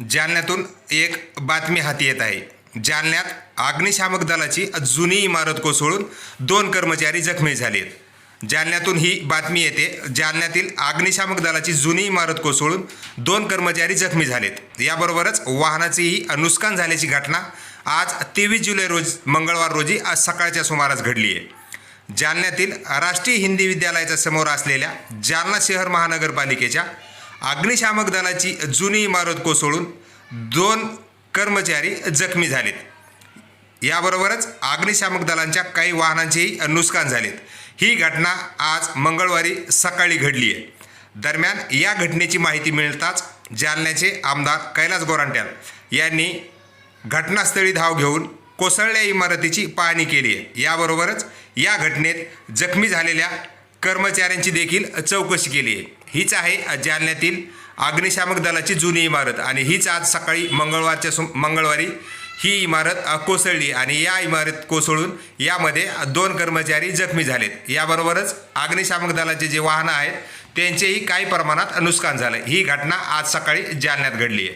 जालन्यातून एक बातमी हाती येत आहे. जालन्यात अग्निशामक दलाची जुनी इमारत कोसळून दोन कर्मचारी जखमी झालेत. जालन्यातून ही बातमी येते जालन्यातील अग्निशामक दलाची जुनी इमारत कोसळून दोन कर्मचारी जखमी झालेत. याबरोबरच वाहनाचेही नुकसान झाल्याची घटना आज तेवीस जुलै रोज मंगळवार रोजी आज सकाळच्या सुमारास घडली आहे. जालन्यातील राष्ट्रीय हिंदी विद्यालयाच्या समोर असलेल्या जालना शहर महानगरपालिकेच्या अग्निशामक दलाची जुनी इमारत कोसळून दोन कर्मचारी जखमी झालेत. याबरोबरच अग्निशामक दलांच्या काही वाहनांचेही नुकसान झालेत. ही घटना आज मंगळवारी सकाळी घडली आहे दरम्यान या घटनेची माहिती मिळताच जालन्याचे आमदार कैलास गोरांट्याल यांनी घटनास्थळी धाव घेऊन कोसळल्या इमारतीची पाहणी केली आहे याबरोबरच या घटनेत जखमी झालेल्या कर्मचाऱ्यांची देखील चौकशी केली आहे हीच आहे जालन्यातील अग्निशामक दलाची जुनी इमारत आणि हीच आज सकाळी मंगळवारच्या सु मंगळवारी ही इमारत कोसळली आणि या इमारत कोसळून यामध्ये दोन कर्मचारी जखमी झालेत. याबरोबरच अग्निशामक दलाचे जे वाहनं आहेत त्यांचेही काही प्रमाणात नुकसान झालं. ही घटना आज सकाळी जालन्यात घडली आहे.